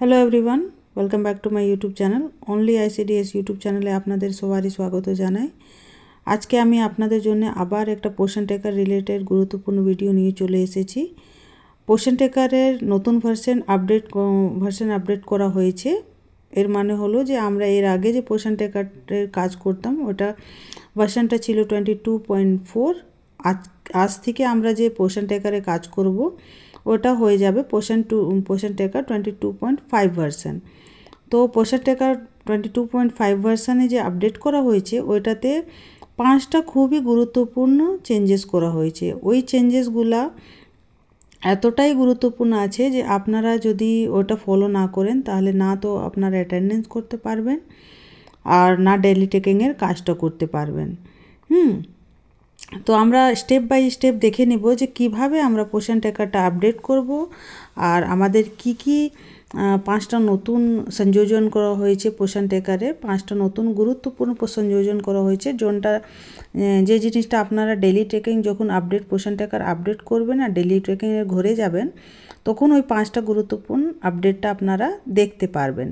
Hello everyone welcome back to my YouTube channel only ICDS YouTube চ্যানেলে আপনাদের সবারই স্বাগত জানাই। আজকে আমি আপনাদের জন্য আবার একটা পোষণ টেকার রিলেটেড গুরুত্বপূর্ণ ভিডিও নিয়ে চলে এসেছি। পোষণ টেকারের নতুন ভার্সন আপডেট ভার্সন আপডেট করা হয়েছে। এর মানে হলো যে আমরা এর আগে যে পোষণ টেকারের কাজ করতাম, ওটা ভার্সনটা ছিল টোয়েন্টি টু পয়েন্ট ফোর আজ আজ থেকে আমরা যে পোষণ টেকারে কাজ করব ওটা হয়ে যাবে Poshan to Poshan tracker twenty two point five version তো Poshan tracker twenty two point five ভার্সানে যে আপডেট করা হয়েছে, ওইটাতে পাঁচটা খুবই গুরুত্বপূর্ণ চেঞ্জেস করা হয়েছে। ওই চেঞ্জেসগুলা এতটাই গুরুত্বপূর্ণ আছে যে আপনারা যদি ওটা ফলো না করেন, তাহলে না তো আপনারা অ্যাটেন্ডেন্স করতে পারবেন আর না ডেলি টেকিংয়ের কাজটা করতে পারবেন। হুম? তো আমরা স্টেপ বাই স্টেপ দেখে নেব যে কীভাবে আমরা পোষণ টেকারটা আপডেট করব আর আমাদের কি কি পাঁচটা নতুন সংযোজন করা হয়েছে পোষণ টেকারে পাঁচটা নতুন গুরুত্বপূর্ণ সংযোজন করা হয়েছে যোনটা যে জিনিসটা আপনারা ডেলি ট্রেকিং যখন আপডেট পোষণ টেকার আপডেট করবেন আর ডেলি ট্রেকিংয়ে ঘরে যাবেন, তখন ওই পাঁচটা গুরুত্বপূর্ণ আপডেটটা আপনারা দেখতে পারবেন।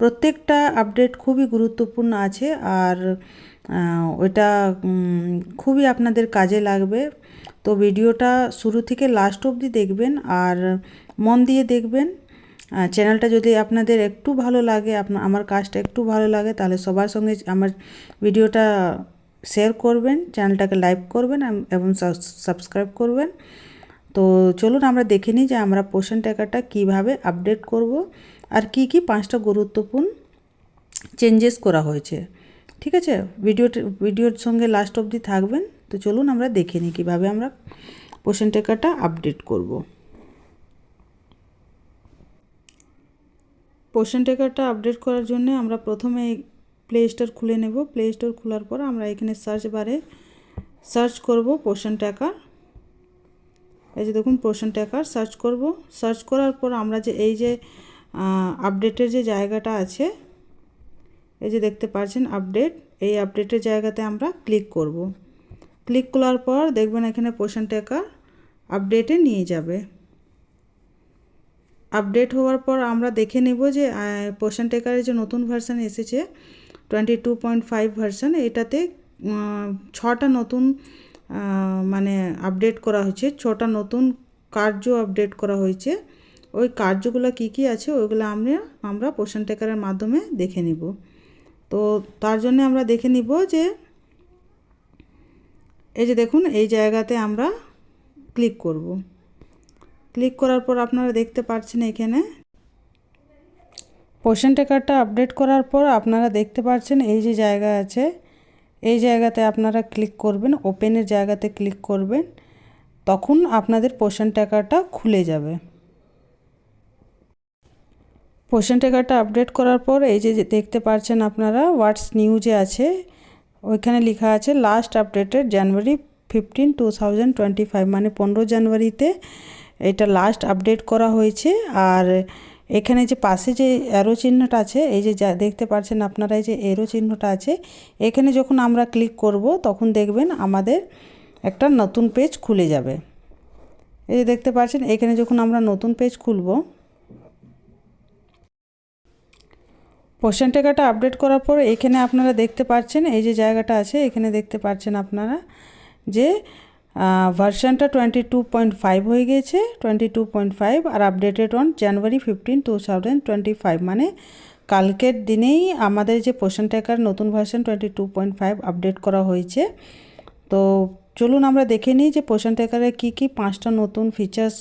প্রত্যেকটা আপডেট খুবই গুরুত্বপূর্ণ আছে আর ওইটা খুবই আপনাদের কাজে লাগবে। তো ভিডিওটা শুরু থেকে লাস্ট অবধি দেখবেন আর মন দিয়ে দেখবেন। চ্যানেলটা যদি আপনাদের একটু ভালো লাগে আমার কাজটা একটু ভালো লাগে, তাহলে সবার সঙ্গে আমার ভিডিওটা শেয়ার করবেন চ্যানেলটাকে লাইক করবেন এবং সাবস্ক্রাইব করবেন। তো চলুন আমরা দেখে নিই যে আমরা পোষণ টাকাটা কীভাবে আপডেট করব, আর কি কি পাঁচটা গুরুত্বপূর্ণ চেঞ্জেস করা হয়েছে। ঠিক আছে? ভিডিওটা ভিডিওর সঙ্গে লাস্ট অবধি থাকবেন। তো চলুন আমরা দেখে নিই কীভাবে আমরা পোষণ টেকাটা আপডেট করব। পোষণ টেকারটা আপডেট করার জন্য আমরা প্রথমে প্লে স্টোর খুলে নেব। প্লে স্টোর খোলার পর আমরা এখানে সার্চ বারে সার্চ করব পোষণ টেকার এই যে দেখুন পোষণ টেকার সার্চ করব। সার্চ করার পর আমরা যে, এই যে আপডেটের যে জায়গাটা আছে এই যে দেখতে পাচ্ছেন আপডেট এই আপডেটের জায়গাতে আমরা ক্লিক করব। ক্লিক করার পর দেখবেন এখানে পোষণ টাকা আপডেটে নিয়ে যাবে। আপডেট হওয়ার পর আমরা দেখে নেব যে পোষণ টেকারের যে নতুন ভার্সান এসেছে twenty two point five version এটাতে ছটা নতুন মানে আপডেট করা হয়েছে, ছটা নতুন কার্য আপডেট করা হয়েছে। ওই কার্যগুলো কি কি আছে, ওইগুলো আমরা আমরা পোষণ টেকারের মাধ্যমে দেখে নিব। তো তার জন্য আমরা দেখে নিব যে এই যে দেখুন, এই জায়গাতে আমরা ক্লিক করব। ক্লিক করার পর আপনারা দেখতে পাচ্ছেন এখানে পোষণ টেকারটা আপডেট করার পর আপনারা দেখতে পাচ্ছেন এই যে জায়গা আছে। এই জায়গাতে আপনারা ক্লিক করবেন ওপেনের জায়গাতে ক্লিক করবেন, তখন আপনাদের পোষণ টাকাটা খুলে যাবে। পোষণ টেকারটা আপডেট করার পর এই যে দেখতে পাচ্ছেন আপনারা হোয়াটস নিউজে আছে। ওইখানে লেখা আছে last updated January fifteen two thousand twenty five মানে পনেরো জানুয়ারিতে এটা লাস্ট আপডেট করা হয়েছে। আর এখানে যে পাশে যে অ্যারো চিহ্নটা আছে, এই যে যা দেখতে পাচ্ছেন আপনারা, এই যে এরো চিহ্নটা আছে, এখানে যখন আমরা ক্লিক করব, তখন দেখবেন আমাদের একটা নতুন পেজ খুলে যাবে। এই যে দেখতে পাচ্ছেন এখানে যখন আমরা নতুন পেজ খুলবো পোষণ টেকাটা আপডেট করার পর এখানে আপনারা দেখতে পাচ্ছেন এই যে জায়গাটা আছে, এখানে দেখতে পাচ্ছেন আপনারা যে ভার্সানটা টোয়েন্টি টু পয়েন্ট ফাইভ হয়ে গেছে twenty two point five R updated on January fifteen two thousand twenty five মানে কালকের দিনেই আমাদের যে পোষণ টেকার নতুন version twenty two point five update করা হয়েছে। তো চলুন আমরা দেখে নিই যে পোষণ টেকারে কী কী পাঁচটা নতুন ফিচার্স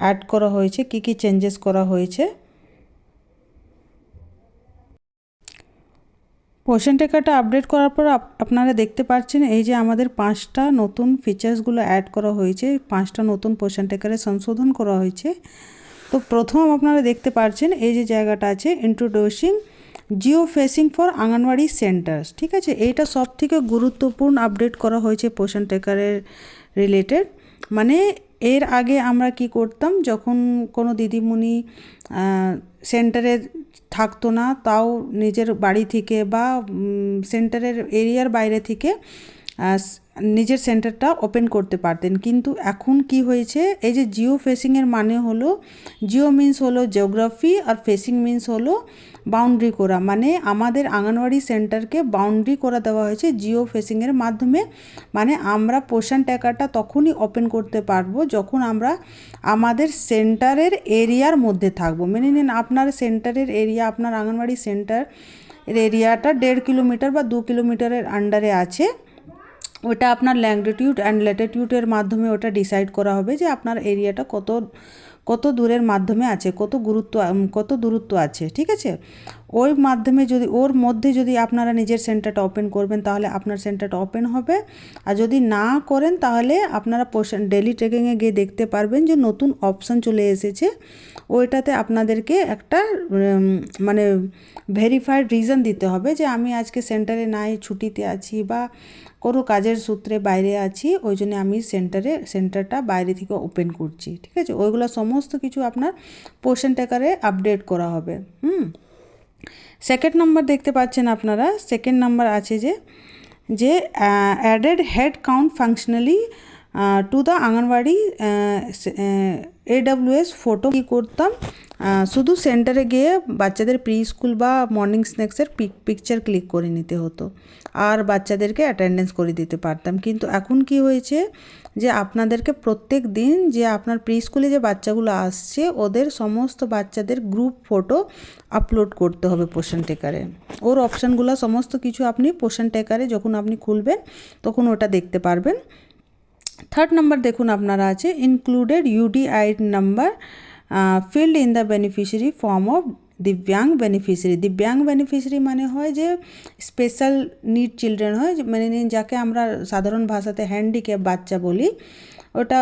অ্যাড করা হয়েছে, কী কী চেঞ্জেস করা হয়েছে। পোষণ টেকারটা আপডেট করার পর আপনারা দেখতে পাচ্ছেন এই যে আমাদের পাঁচটা নতুন ফিচার্সগুলো অ্যাড করা হয়েছে, পাঁচটা নতুন পোষণ টেকারে সংশোধন করা হয়েছে। তো প্রথম আপনারা দেখতে পাচ্ছেন এই যে জায়গাটা আছে introducing geo fencing for anganwadi centres ঠিক আছে? এইটা সব থেকে গুরুত্বপূর্ণ আপডেট করা হয়েছে পোষণ টেকারের রিলেটেড মানে এর আগে আমরা কি করতাম, যখন কোনো দিদিমণি সেন্টারে থাকতো না, তাও নিজের বাড়ি থেকে বা সেন্টারের এরিয়ার বাইরে থেকে নিজের সেন্টারটা ওপেন করতে পারতেন। কিন্তু এখন কি হয়েছে, এই যে জিও ফেসিংয়ের মানে হলো জিও মিন্স হলো জিওগ্রাফি আর ফেসিং মিন্স হলো বাউন্ডারি করা। মানে আমাদের আঙ্গনওয়াড়ি সেন্টারকে বাউন্ডারি করা দেওয়া হয়েছে জিও ফেসিংয়ের মাধ্যমে। মানে আমরা পোষণ টাকাটা তখনই ওপেন করতে পারব যখন আমরা আমাদের সেন্টারের এরিয়ার মধ্যে থাকব। মেনে নিন আপনার সেন্টারের এরিয়া, আপনার আঙ্গনওয়াড়ি সেন্টার এরিয়াটা দেড় কিলোমিটার বা দু কিলোমিটারের আন্ডারে আছে। ওটা আপনার ল্যাংটিটিউড অ্যান্ড ল্যাটিটিউডের মাধ্যমে ওটা ডিসাইড করা হবে যে আপনার এরিয়াটা কত কত দূরের মাধ্যমে আছে, কত গুরুত্ব কত দূরত্ব আছে, ঠিক আছে? ওই মাধ্যমে যদি, ওর মধ্যে যদি আপনারা নিজের সেন্টারটা ওপেন করবেন, তাহলে আপনার সেন্টারটা ওপেন হবে। আর যদি না করেন, তাহলে আপনারা ডেলি ট্রেকিংয়ে গিয়ে দেখতে পারবেন যে নতুন অপশান চলে এসেছে। ওইটাতে আপনাদেরকে একটা মানে ভেরিফাইড রিজন দিতে হবে যে আমি আজকে সেন্টারে নাই, ছুটিতে আছি বা কোনো কাজের সূত্রে বাইরে আছি, ওই জন্য আমি সেন্টারে, সেন্টারটা বাইরে থেকে ওপেন করছি, ঠিক আছে? ওইগুলো সমস্ত কিছু আপনার পোষণ টেকারে আপডেট করা হবে হুম সেকেন্ড নাম্বার দেখতে পাচ্ছেন আপনারা সেকেন্ড নাম্বার আছে যে যে added head count functionally to the anganwadi AWS photo কী করতাম শুধু সেন্টারে গিয়ে বাচ্চাদের প্রি স্কুল বা মর্নিং স্ন্যাক্সের পিকচার ক্লিক করে নিতে হতো আর বাচ্চাদেরকে অ্যাটেন্ডেন্স করে দিতে পারতাম কিন্তু এখন কি হয়েছে যে আপনাদেরকে প্রত্যেক দিন যে আপনার প্রি স্কুলে যে বাচ্চাগুলো আসছে, ওদের সমস্ত বাচ্চাদের গ্রুপ ফটো আপলোড করতে হবে পোষণ টেকারে। ওর অপশানগুলো সমস্ত কিছু আপনি পোষণ টেকারে যখন আপনি খুলবেন, তখন ওটা দেখতে পারবেন। থার্ড নাম্বার দেখুন আপনারা আছে included UDI number field in the beneficiary form of Dibang beneficiary Dibang beneficiary মানে হয় যে স্পেশাল নিড চিলড্রেন হয় মানে যাকে আমরা সাধারণ ভাষাতে হ্যান্ডিক্যাপ বাচ্চা বলি। ওটা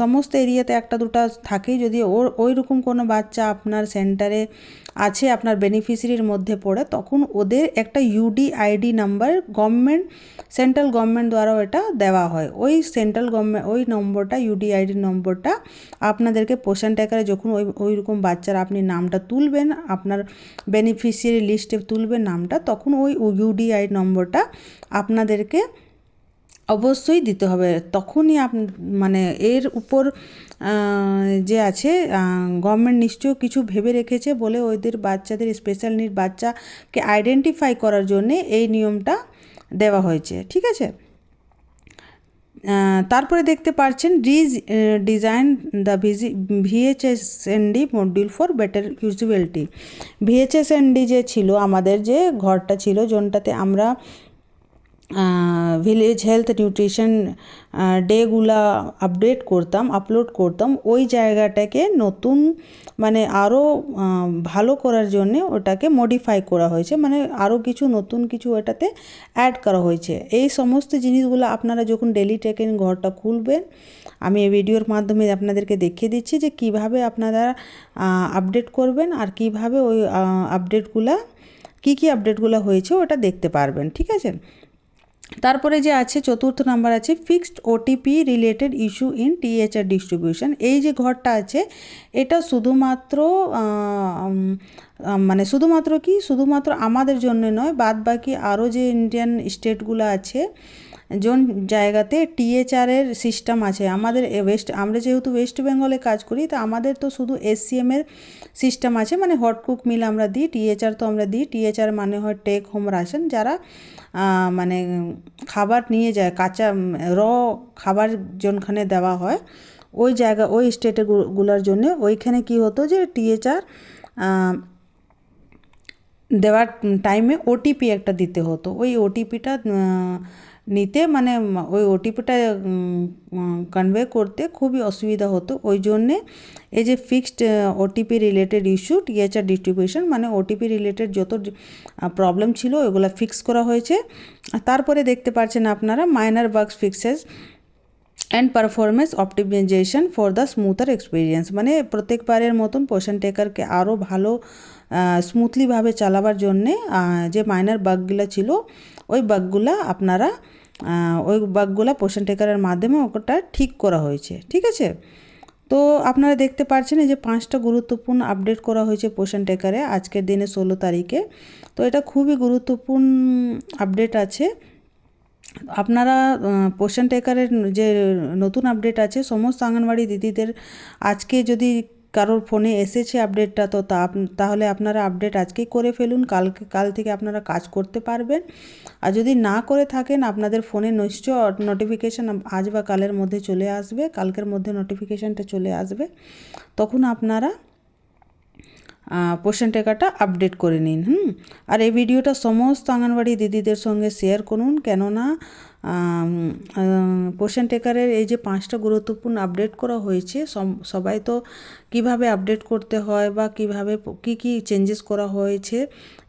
সমস্ত এরিয়াতে একটা দুটা থাকেই, যদি ওর ওই রকম কোনো বাচ্চা আপনার সেন্টারে আছে, আপনার বেনিফিশিয়ারির মধ্যে পড়ে, তখন ওদের একটা UD ID number government central government দ্বারাও এটা দেওয়া হয়। ওই সেন্ট্রাল গভর্নমেন্ট ওই নম্বরটা ইউডি আইডি নম্বরটা আপনাদেরকে পোষণ ট্যাকারে যখন ওই ওই রকম বাচ্চার আপনি নামটা তুলবেন, আপনার বেনিফিশিয়ারি লিস্টে তুলবেন নামটা, তখন ওই ইউডিআই নম্বরটা আপনাদেরকে অবশ্যই দিতে হবে। তখনই আপ মানে এর উপর যে আছে গভর্নমেন্ট নিশ্চয় কিছু ভেবে রেখেছে বলে ওদের বাচ্চাদের স্পেশাল নিড বাচ্চাকে আইডেন্টিফাই করার জন্যে এই নিয়মটা দেওয়া হয়েছে। ঠিক আছে? তারপরে দেখতে পাচ্ছেন redesigned the VG VHSND module for better usability VHSND যে ছিল, আমাদের যে ঘরটা ছিল যোনটাতে আমরা ভিলেজ হেলথ নিউট্রিশন ডেগুলা আপডেট করতাম আপলোড করতাম। ওই জায়গাটাকে নতুন মানে আরও ভালো করার জন্যে ওটাকে মডিফাই করা হয়েছে। মানে আরও কিছু নতুন কিছু ওটাতে অ্যাড করা হয়েছে। এই সমস্ত জিনিসগুলো আপনারা যখন ডেলি টেকেন ঘরটা খুলবেন, আমি এই ভিডিওর মাধ্যমে আপনাদেরকে দেখিয়ে দিচ্ছি যে কীভাবে আপনারা আপডেট করবেন আর কীভাবে ওই আপডেটগুলা কী কী আপডেটগুলো হয়েছে ওটা দেখতে পারবেন। ঠিক আছে? তারপরে যে আছে, চতুর্থ নাম্বার আছে fixed OTP related issue in THR distribution এই যে ঘরটা আছে, এটা শুধুমাত্র মানে শুধুমাত্র কি? শুধুমাত্র আমাদের জন্য নয় বাদ বাকি আরও যে ইন্ডিয়ান স্টেটগুলো আছে জন জায়গাতে টিএচআরের সিস্টেম আছে। আমাদের ওয়েস্ট আমরা যেহেতু ওয়েস্ট বেঙ্গলে কাজ করি, তা আমাদের তো শুধু এসসিএমের সিস্টেম আছে। মানে হট কুক মিল আমরা দিই টিএচআর তো আমরা দিই। টিএচআর মানে হয় টেক হোম রাশন যারা মানে খাবার নিয়ে যায়, কাঁচা র খাবার যোনখানে দেওয়া হয়, ওই জায়গা, ওই স্টেটেগুলোর জন্য। ওইখানে কি হতো যে টিএচআর দেওয়ার টাইমে ওটিপি একটা দিতে হতো। ওই ওটিপিটা নিতে মানে ওই ওটিপিটা কনভে করতে খুবই অসুবিধা হতো। ওই জন্যে এই যে fixed OTP related issue THR distribution মানে ওটিপি রিলেটেড যত প্রবলেম ছিল ওইগুলো ফিক্স করা হয়েছে। তারপরে দেখতে পাচ্ছেন আপনারা minor bugs fixes and performance optimisation for the smoother experience মানে প্রত্যেকবারের মতন পোষণ টেকারকে আরও ভালো স্মুথলিভাবে চালাবার জন্যে যে মাইনার বাগগুলো ছিল, ওই বাগগুলা আপনারা ওই বাগগুলা পোশন টেকারের মাধ্যমে ওটা ঠিক করা হয়েছে। ঠিক আছে? তো আপনারা দেখতে পাচ্ছেন যে পাঁচটা গুরুত্বপূর্ণ আপডেট করা হয়েছে পোষণ টেকারে আজকের দিনে ষোলো তারিখে। তো এটা খুবই গুরুত্বপূর্ণ আপডেট আছে। আপনারা পোষণ টেকারের যে নতুন আপডেট আছে, সমস্ত আঙ্গনবাড়ি দিদিদের আজকে যদি কারোর ফোনে এসেছে আপডেটটা তো তা তাহলে আপনারা আপডেট আজকেই করে ফেলুন। কালকে, কাল থেকে আপনারা কাজ করতে পারবেন। আর যদি না করে থাকেন, আপনাদের ফোনে নিশ্চয় নোটিফিকেশান আজ বা কালের মধ্যে চলে আসবে। কালকের মধ্যে নোটিফিকেশানটা চলে আসবে। তখন আপনারা পোষণ টেকাটা আপডেট করে নিন, হুম? আর এই ভিডিওটা সমস্ত আঙ্গনবাড়ি দিদিদের সঙ্গে শেয়ার করুন, কেননা পোষণ টেকারের এই যে পাঁচটা গুরুত্বপূর্ণ আপডেট করা হয়েছে সবাই তো কীভাবে আপডেট করতে হয় বা কীভাবে কি কি চেঞ্জেস করা হয়েছে,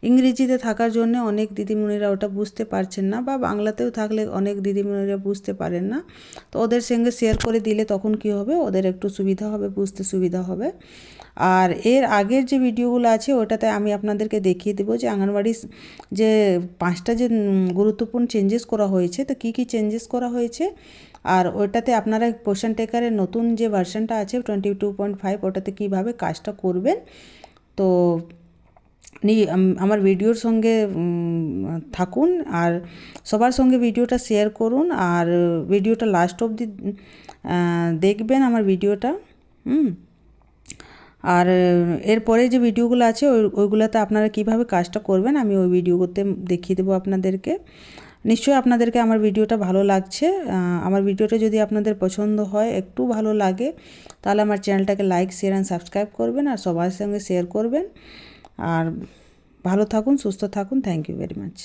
ইংরেজিতে থাকার জন্য অনেক দিদিমণিরা ওটা বুঝতে পারছেন না, বা বাংলাতেও থাকলে অনেক দিদিমণিরা বুঝতে পারেন না। তো ওদের সঙ্গে শেয়ার করে দিলে তখন কি হবে? ওদের একটু সুবিধা হবে, বুঝতে সুবিধা হবে। আর এর আগের যে ভিডিওগুলো আছে, ওটাতে আমি আপনাদেরকে দেখিয়ে দেবো যে আঙ্গনবাড়ি যে পাঁচটা যে গুরুত্বপূর্ণ চেঞ্জেস করা হয়েছে, তো কী কী চেঞ্জেস করা হয়েছে? আর ওটাতে আপনারা পোষণ টেকারের নতুন যে ভার্সনটা আছে টোয়েন্টি টু পয়েন্ট ফাইভ ওটাতে কীভাবে কাজটা করবেন? তো আমার ভিডিওর সঙ্গে থাকুন আর সবার সঙ্গে ভিডিওটা শেয়ার করুন। আর ভিডিওটা লাস্ট অবধি দেখবেন আমার ভিডিওটা, হুম। আর এরপরে যে ভিডিওগুলো আছে, ওই, ওইগুলোতে আপনারা কীভাবে কাজটা করবেন, আমি ওই ভিডিও করতে দেখিয়ে দেবো আপনাদেরকে। নিশ্চয়ই আপনাদেরকে আমার ভিডিওটা ভালো লাগছে। আমার ভিডিওটা যদি আপনাদের পছন্দ হয়, একটু ভালো লাগে, তাহলে আমার চ্যানেলটাকে লাইক, শেয়ার অ্যান্ড সাবস্ক্রাইব করবেন, আর সবার সঙ্গে শেয়ার করবেন। আর ভালো থাকুন, সুস্থ থাকুন, থ্যাংক ইউ ভেরি মাচ।